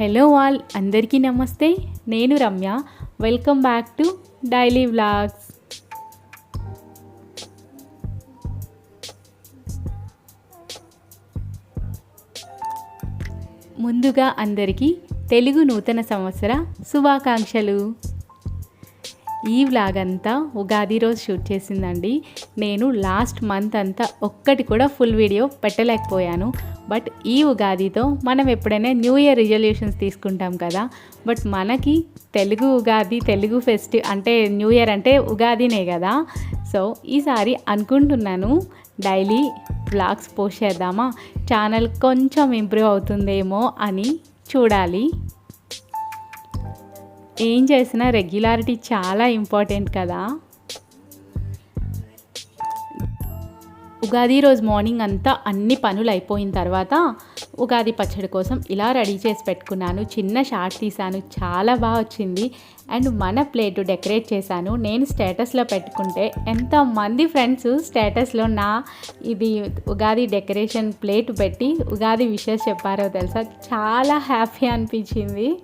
Hello all అందరికీ నమస్తే. నేను Ramya. Welcome back to daily vlogs. ముందుగా అందరికీ తెలుగు నూతన సంవత్సర శుభాకాంక్షలు. ఈ వ్లాగ్ అంతా ఉగాది రోజు షూట్ చేసిందండి. నేను లాస్ట్ మంత్ అంతా ఒక్కటి కూడా ఫుల్ వీడియో పెట్టలేకపోయాను. బట్ ఈ ఉగాదితో మనం ఎప్పుడైనా న్యూ ఇయర్ రిజల్యూషన్స్ తీసుకుంటాం కదా. బట్ మనకి తెలుగు ఉగాది తెలుగు ఫెస్ట్ అంటే న్యూ ఇయర్ అంటే ఉగాదినే కదా. సో ఈసారి అనుకుంటున్నాను డైలీ బ్లాగ్స్ పోస్ట్ చేద్దామా? ఛానల్ కొంచెం ఇంప్రూవ్ అవుతుందేమో అని చూడాలి. ఏం చేసినా రెగ్యులారిటీ చాలా ఇంపార్టెంట్ కదా. ఉగాది రోజు మార్నింగ్ అంతా అన్ని పనులు అయిపోయిన తర్వాత ఉగాది పచ్చడి కోసం ఇలా రెడీ చేసి పెట్టుకున్నాను. చిన్న షార్ట్ తీశాను. చాలా బాగా వచ్చింది. అండ్ మన ప్లేట్ డెకరేట్ చేశాను. నేను స్టేటస్లో పెట్టుకుంటే ఎంతమంది ఫ్రెండ్స్ స్టేటస్లో నా ఇది ఉగాది డెకరేషన్ ప్లేట్ పెట్టి ఉగాది విషెస్ చెప్పారో తెలుసా? చాలా హ్యాపీ అనిపించింది.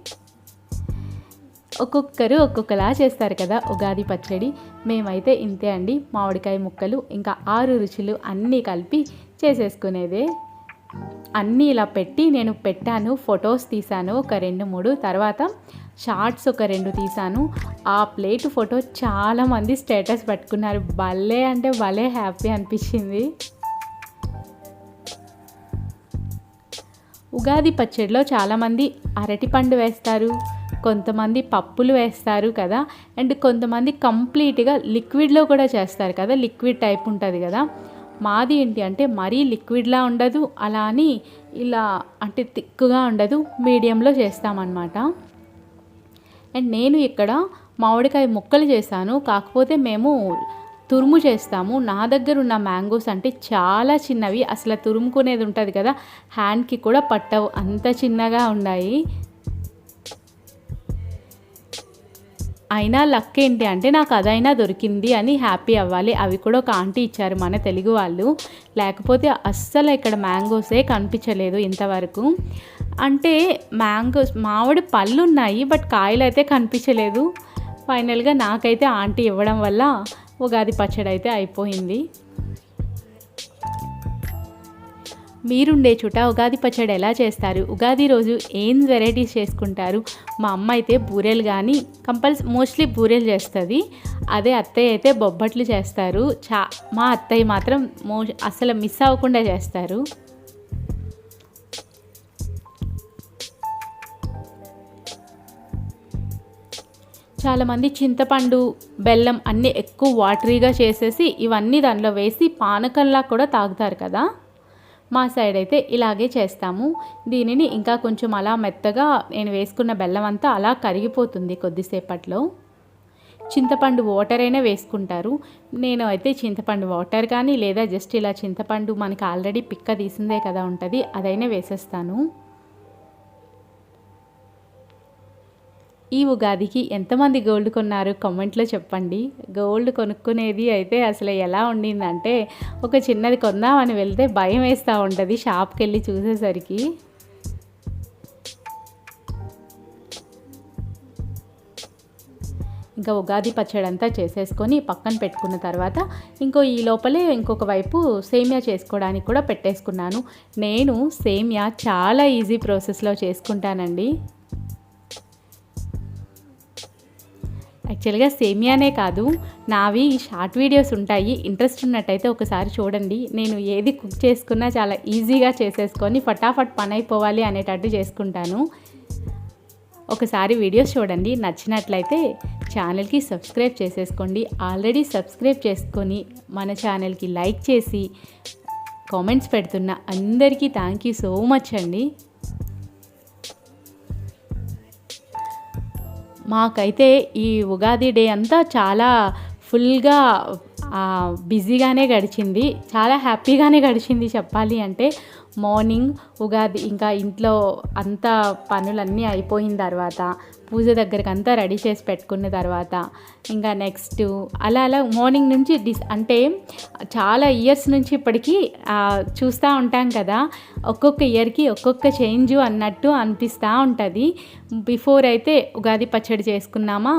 ఒక్కొక్కరు ఒక్కొక్కలా చేస్తారు కదా ఉగాది పచ్చడి. మేమైతే ఇంతే అండి. మామిడికాయ ముక్కలు ఇంకా ఆరు రుచులు అన్నీ కలిపి చేసేసుకునేదే. అన్నీ ఇలా పెట్టి నేను పెట్టాను ఫొటోస్ తీశాను ఒక రెండు మూడు తర్వాత షార్ట్స్ ఒక రెండు తీశాను. ఆ ప్లేట్ ఫోటో చాలామంది స్టేటస్ పెట్టుకున్నారు. భలే అంటే భలే హ్యాపీ అనిపించింది. ఉగాది పచ్చడిలో చాలామంది అరటిపండు వేస్తారు కొంతమంది పప్పులు వేస్తారు కదా. అండ్ కొంతమంది కంప్లీట్గా లిక్విడ్లో కూడా చేస్తారు కదా. లిక్విడ్ టైప్ ఉంటుంది కదా. మాది ఏంటి అంటే మరీ లిక్విడ్లా ఉండదు అలా అని ఇలా అంటే థిక్గా ఉండదు మీడియంలో చేస్తామన్నమాట. అండ్ నేను ఇక్కడ మామిడికాయ ముక్కలు చేశాను కాకపోతే మేము తురుము చేస్తాము. నా దగ్గర ఉన్న మ్యాంగోస్ అంటే చాలా చిన్నవి. అసలు తురుముకునేది ఉంటుంది కదా హ్యాండ్కి కూడా పట్టవు. అంత చిన్నగా ఉన్నాయి అయినా లక్ ఏంటి అంటే నాకు అదైనా దొరికింది అని హ్యాపీ అవ్వాలి. అవి కూడా ఒక ఆంటీ ఇచ్చారు మన తెలుగు వాళ్ళు. లేకపోతే అస్సలు ఇక్కడ మ్యాంగోసే కనిపించలేదు ఇంతవరకు. అంటే మ్యాంగోస్ మామిడి పళ్ళు ఉన్నాయి బట్ కాయలు అయితే కనిపించలేదు. ఫైనల్గా నాకైతే ఆంటీ ఇవ్వడం వల్ల ఉగాది పచ్చడి అయితే అయిపోయింది. మీరుండే చోట ఉగాది పచ్చడి ఎలా చేస్తారు? ఉగాది రోజు ఏం వెరైటీస్ చేసుకుంటారు? మా అమ్మ అయితే బూరెలు కానీ కంపల్స్ మోస్ట్లీ బూరెలు చేస్తుంది. అదే అత్తయ్య అయితే బొబ్బట్లు చేస్తారు. చా మా అత్తయ్య మాత్రం మో అసలు మిస్ అవ్వకుండా చేస్తారు. చాలామంది చింతపండు బెల్లం అన్నీ ఎక్కువ వాటరీగా చేసేసి ఇవన్నీ దానిలో వేసి పానకంలా కూడా తాగుతారు కదా. మా సైడ్ అయితే ఇలాగే చేస్తాము. దీనిని ఇంకా కొంచెం అలా మెత్తగా నేను వేసుకున్న బెల్లం అంతా అలా కరిగిపోతుంది కొద్దిసేపట్లో. చింతపండు వాటర్ అయినా వేసుకుంటారు. నేను అయితే చింతపండు వాటర్ కానీ లేదా జస్ట్ ఇలా చింతపండు మనకి ఆల్రెడీ పిక్క తీసిందే కదా ఉంటుంది అదైనా వేసేస్తాను. ఈ ఉగాదికి ఎంతమంది గోల్డ్ కొన్నారు? కామెంట్లో చెప్పండి. గోల్డ్ కొనుక్కునేది అయితే అసలు ఎలా ఉండిందంటే ఒక చిన్నది కొందామని వెళ్తే భయం వేస్తూ ఉంటుంది షాప్కి వెళ్ళి చూసేసరికి. ఇంకా ఉగాది పచ్చడి అంతా చేసేసుకొని పక్కన పెట్టుకున్న తర్వాత ఇంకో ఈ లోపలే ఇంకొక వైపు సేమియా చేసుకోవడానికి కూడా పెట్టేసుకున్నాను. నేను సేమియా చాలా ఈజీ ప్రాసెస్లో చేసుకుంటానండి. యాక్చువల్గా సేమియానే కాదు నావి షార్ట్ వీడియోస్ ఉంటాయి. ఇంట్రెస్ట్ ఉన్నట్టయితే ఒకసారి చూడండి. నేను ఏది కుక్ చేసుకున్నా చాలా ఈజీగా చేసేసుకొని ఫటాఫట్ పని అయిపోవాలి అనేటట్టు చేసుకుంటాను. ఒకసారి వీడియోస్ చూడండి. నచ్చినట్లయితే ఛానల్కి సబ్స్క్రైబ్ చేసేసుకోండి. ఆల్రెడీ సబ్స్క్రైబ్ చేసుకొని మన ఛానల్కి లైక్ చేసి కామెంట్స్ పెడుతున్న అందరికీ థ్యాంక్ యూ సో మచ్ అండి. మాకైతే ఈ ఉగాది డే అంతా చాలా ఫుల్గా బిజీగానే గడిచింది. చాలా హ్యాపీగానే గడిచింది చెప్పాలి అంటే మార్నింగ్ ఉగాది ఇంకా ఇంట్లో అంతా పనులన్నీ అయిపోయిన తర్వాత పూజ దగ్గరికి అంతా రెడీ చేసి పెట్టుకున్న తర్వాత ఇంకా నెక్స్ట్ అలా అలా మార్నింగ్ నుంచి డిస్ అంటే చాలా ఇయర్స్ నుంచి ఇప్పటికీ చూస్తూ ఉంటాం కదా. ఒక్కొక్క ఇయర్కి ఒక్కొక్క చేంజ్ అన్నట్టు అనిపిస్తూ ఉంటుంది. బిఫోర్ అయితే ఉగాది పచ్చడి చేసుకున్నామా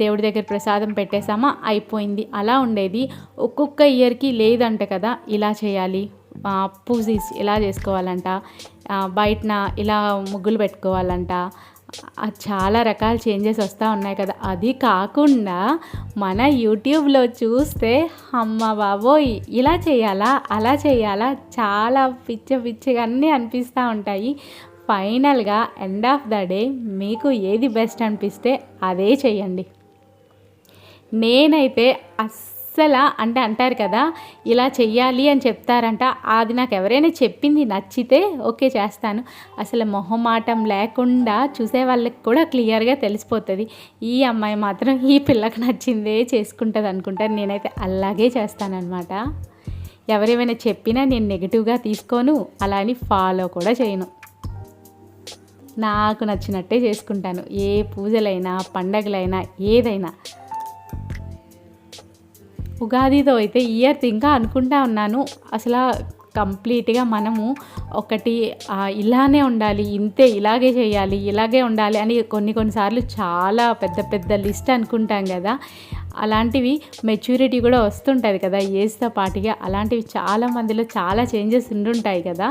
దేవుడి దగ్గర ప్రసాదం పెట్టేశామా అయిపోయింది. అలా ఉండేది. ఒక్కొక్క ఇయర్కి లేదంట కదా ఇలా చేయాలి. పూజ ఇలా చేసుకోవాలంట. బయటన ఇలా ముగ్గులు పెట్టుకోవాలంట. చాలా రకాల చేంజెస్ వస్తూ ఉన్నాయి కదా. అది కాకుండా మన యూట్యూబ్లో చూస్తే అమ్మ బాబోయ్ ఇలా చేయాలా అలా చేయాలా చాలా పిచ్చ పిచ్చిగా అన్నీ అనిపిస్తూ ఉంటాయి. ఫైనల్గా ఎండ్ ఆఫ్ ద డే మీకు ఏది బెస్ట్ అనిపిస్తే అదే చేయండి. నేనైతే అస్సలు అంటే అంటారు కదా ఇలా చెయ్యాలి అని చెప్తారంట. అది నాకు ఎవరైనా చెప్పింది నచ్చితే ఓకే చేస్తాను. అసలు మొహమాటం లేకుండా చూసే వాళ్ళకి కూడా క్లియర్గా తెలిసిపోతుంది. ఈ అమ్మాయి మాత్రం ఈ పిల్లకి నచ్చిందే చేసుకుంటుంది అనుకుంటారు. నేనైతే అలాగే చేస్తానన్నమాట. ఎవరేమైనా చెప్పినా నేను నెగిటివ్గా తీసుకోను అలా అని ఫాలో కూడా చేయను. నాకు నచ్చినట్టే చేసుకుంటాను. ఏ పూజలైనా పండగలైనా ఏదైనా. ఉగాదితో అయితే ఇయర్ ఇంకా అనుకుంటా ఉన్నాను. అసలు కంప్లీట్గా మనము ఒకటి ఇలానే ఉండాలి ఇంతే ఇలాగే చేయాలి ఇలాగే ఉండాలి అని కొన్ని కొన్నిసార్లు చాలా పెద్ద పెద్ద లిస్ట్ అనుకుంటాం కదా. అలాంటివి మెచ్యూరిటీ కూడా వస్తుంటుంది కదా ఏజ్తో పాటుగా. అలాంటివి చాలా మందిలో చాలా చేంజెస్ ఉండుంటాయి కదా.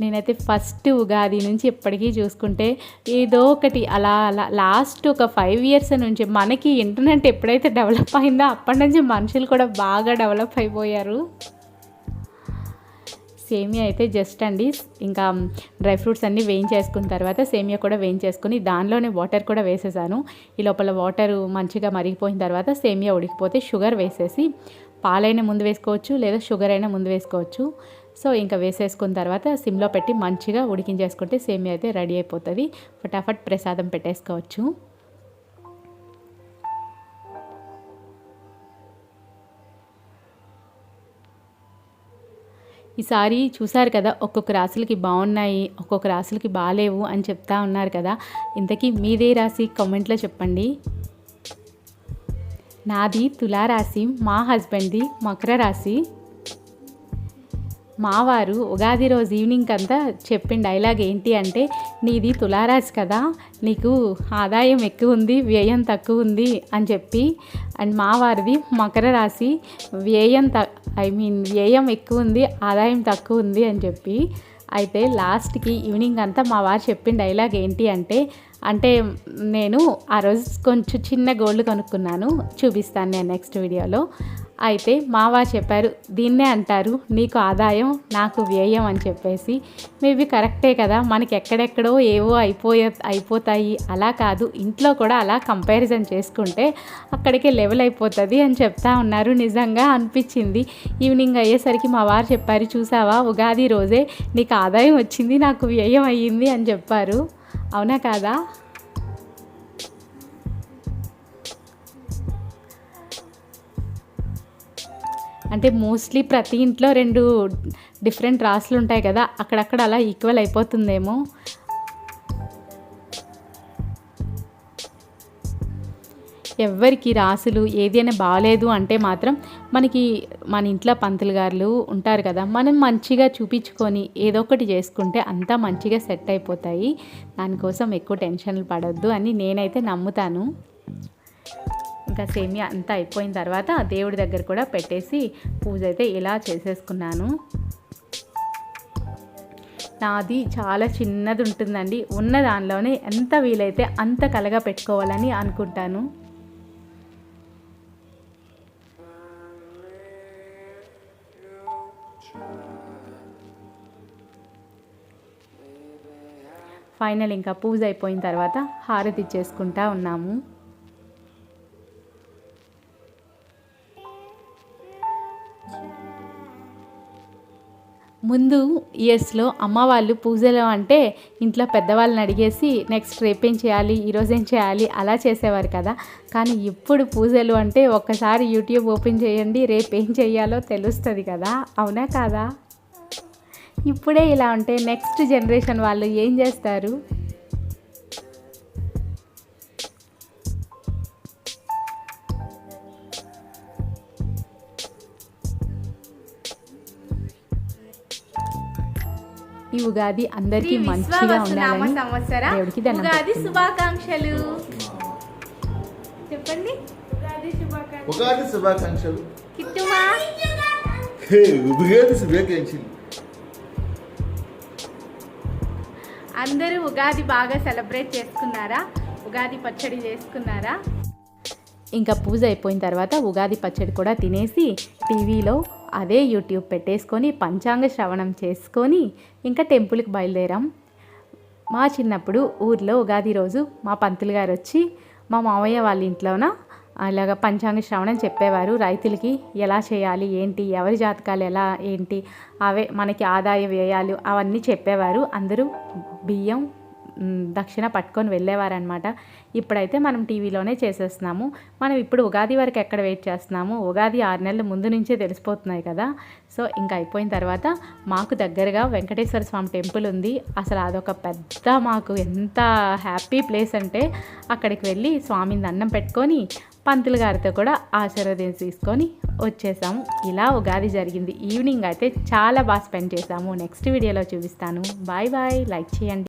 నేనైతే ఫస్ట్ ఉగాది నుంచి ఎప్పటికీ చూసుకుంటే ఏదో ఒకటి అలా అలా లాస్ట్ ఒక ఫైవ్ ఇయర్స్ నుంచి మనకి ఇంటర్నెట్ ఎప్పుడైతే డెవలప్ అయిందో అప్పటి నుంచి మనుషులు కూడా బాగా డెవలప్ అయిపోయారు. సేమియా అయితే జస్ట్ అండి. ఇంకా డ్రై ఫ్రూట్స్ అన్నీ వేయించేసుకున్న తర్వాత సేమియా కూడా వేయించేసుకుని దానిలోనే వాటర్ కూడా వేసేసాను. ఈ లోపల వాటర్ మంచిగా మరిగిపోయిన తర్వాత సేమియా ఉడికిపోతే షుగర్ వేసేసి పాలైనా ముందు వేసుకోవచ్చు లేదా షుగర్ అయినా ముందు వేసుకోవచ్చు. సో ఇంకా వేసేసుకున్న తర్వాత సిమ్లో పెట్టి మంచిగా ఉడికించేసుకుంటే సేమియా అయితే రెడీ అయిపోతుంది. ఫటాఫట్ ప్రసాదం పెట్టేసుకోవచ్చు. ఈసారి చూసారు కదా ఒక్కొక్క రాశులకి బాగున్నాయి ఒక్కొక్క రాశులకి బాగాలేవు అని చెప్తా ఉన్నారు కదా. ఇంతకీ మీదే రాశి కామెంట్లో చెప్పండి. నాది తులారాశి మా హస్బెండ్ది మకర రాశి. మావారు ఉగాది రోజు ఈవినింగ్ అంతా చెప్పిన డైలాగ్ ఏంటి అంటే నీది తులారాశి కదా నీకు ఆదాయం ఎక్కువ ఉంది వ్యయం తక్కువ ఉంది అని చెప్పి. అండ్ మావారిది మకర రాశి వ్యయం త ఐ మీన్ వ్యయం ఎక్కువ ఉంది ఆదాయం తక్కువ ఉంది అని చెప్పి. అయితే లాస్ట్కి ఈవినింగ్ అంతా మా వారు చెప్పిన డైలాగ్ ఏంటి అంటే అంటే నేను ఆ రోజు కొంచెం చిన్న గోల్డ్ కొనుక్కున్నాను చూపిస్తాను నేను నెక్స్ట్ వీడియోలో అయితే మా వారు చెప్పారు దీన్నే అంటారు నీకు ఆదాయం నాకు వ్యయం అని చెప్పేసి. మేబీ కరెక్టే కదా మనకి ఎక్కడెక్కడో ఏవో అయిపోయే అయిపోతాయి. అలా కాదు ఇంట్లో కూడా అలా కంపారిజన్ చేసుకుంటే అక్కడికే లెవెల్ అయిపోతుంది అని చెప్తా ఉన్నారు. నిజంగా అనిపించింది. ఈవినింగ్ అయ్యేసరికి మా వారు చెప్పారు చూసావా ఉగాది రోజే నీకు ఆదాయం వచ్చింది నాకు వ్యయం అయ్యింది అని చెప్పారు. అవునా కాదా? అంటే మోస్ట్లీ ప్రతి ఇంట్లో రెండు డిఫరెంట్ రాసులు ఉంటాయి కదా అక్కడక్కడ అలా ఈక్వల్ అయిపోతుందేమో. ఎవ్వరికి రాసులు ఏదైనా బాగాలేదు అంటే మాత్రం మనకి మన ఇంట్లో పంతులు గారులు ఉంటారు కదా మనం మంచిగా చూపించుకొని ఏదో ఒకటి చేసుకుంటే అంతా మంచిగా సెట్ అయిపోతాయి. దానికోసం ఎక్కువ టెన్షన్లు పడొద్దు అని నేనైతే నమ్ముతాను. ఇంకా సేమియా అంతా అయిపోయిన తర్వాత దేవుడి దగ్గర కూడా పెట్టేసి పూజ అయితే ఇలా చేసేసుకున్నాను. నాది చాలా చిన్నది ఉంటుందండి. ఉన్న దానిలోనే ఎంత వీలైతే అంత కలగా పెట్టుకోవాలని అనుకుంటాను. ఫైనల్ ఇంకా పూజ అయిపోయిన తర్వాత హారతి ఇచ్చేసుకుంటా ఉన్నాము. ముందు ఇయర్స్లో అమ్మ వాళ్ళు పూజలు అంటే ఇంట్లో పెద్దవాళ్ళని అడిగేసి నెక్స్ట్ రేపేం చేయాలి ఈరోజు ఏం చేయాలి అలా చేసేవారు కదా. కానీ ఇప్పుడు పూజలు అంటే ఒక్కసారి యూట్యూబ్ ఓపెన్ చేయండి రేపు ఏం చేయాలో తెలుస్తుంది కదా. అవునా కాదా? ఇప్పుడే ఇలా ఉంటే నెక్స్ట్ జనరేషన్ వాళ్ళు ఏం చేస్తారు? ఈ ఉగాది అందరికీ మంచిగా ఉండాలని సంవత్సర దేవుడికి ఉగాది. శుభాకాంక్షలు. చెప్పండి. ఉగాది శుభాకాంక్షలు. కిట్టుమా. ఉగాది శుభాకాంక్షలు. అందరూ ఉగాది బాగా సెలబ్రేట్ చేసుకున్నారా? ఉగాది పచ్చడి చేసుకున్నారా? ఇంకా పూజ అయిపోయిన తర్వాత ఉగాది పచ్చడి కూడా తినేసి టీవీలో అదే యూట్యూబ్ పెట్టేసుకొని పంచాంగ శ్రవణం చేసుకొని ఇంకా టెంపుల్కి బయలుదేరాం. మా చిన్నప్పుడు ఊర్లో ఉగాది రోజు మా పంతులు గారు వచ్చి మా మామయ్య వాళ్ళ ఇంట్లోన ఇలాగ పంచాంగ శ్రవణం చెప్పేవారు. రైతులకి ఎలా చేయాలి ఏంటి ఎవరి జాతకాలు ఎలా ఏంటి అవే మనకి ఆదాయ వ్యయాలు అవన్నీ చెప్పేవారు. అందరూ బియ్యం దక్షిణ పట్టుకొని వెళ్ళేవారనమాట ఇప్పుడైతే మనం టీవీలోనే చేసేస్తున్నాము. మనం ఇప్పుడు ఉగాది వరకు ఎక్కడ వెయిట్ చేస్తున్నాము? ఉగాది ఆరు నెలల ముందు నుంచే తెలిసిపోతున్నాయి కదా. సో ఇంకా అయిపోయిన తర్వాత మాకు దగ్గరగా వెంకటేశ్వర స్వామి టెంపుల్ ఉంది. అసలు అదొక పెద్ద మాకు ఎంత హ్యాపీ ప్లేస్ అంటే అక్కడికి వెళ్ళి స్వామిని దండం పెట్టుకొని పంతులు గారితో కూడా ఆశీర్వదం తీసుకొని వచ్చేసాము. ఇలా ఉగాది జరిగింది. ఈవినింగ్ అయితే చాలా బాగా స్పెండ్ చేసాము నెక్స్ట్ వీడియోలో చూపిస్తాను. Bye bye. లైక్ చేయండి.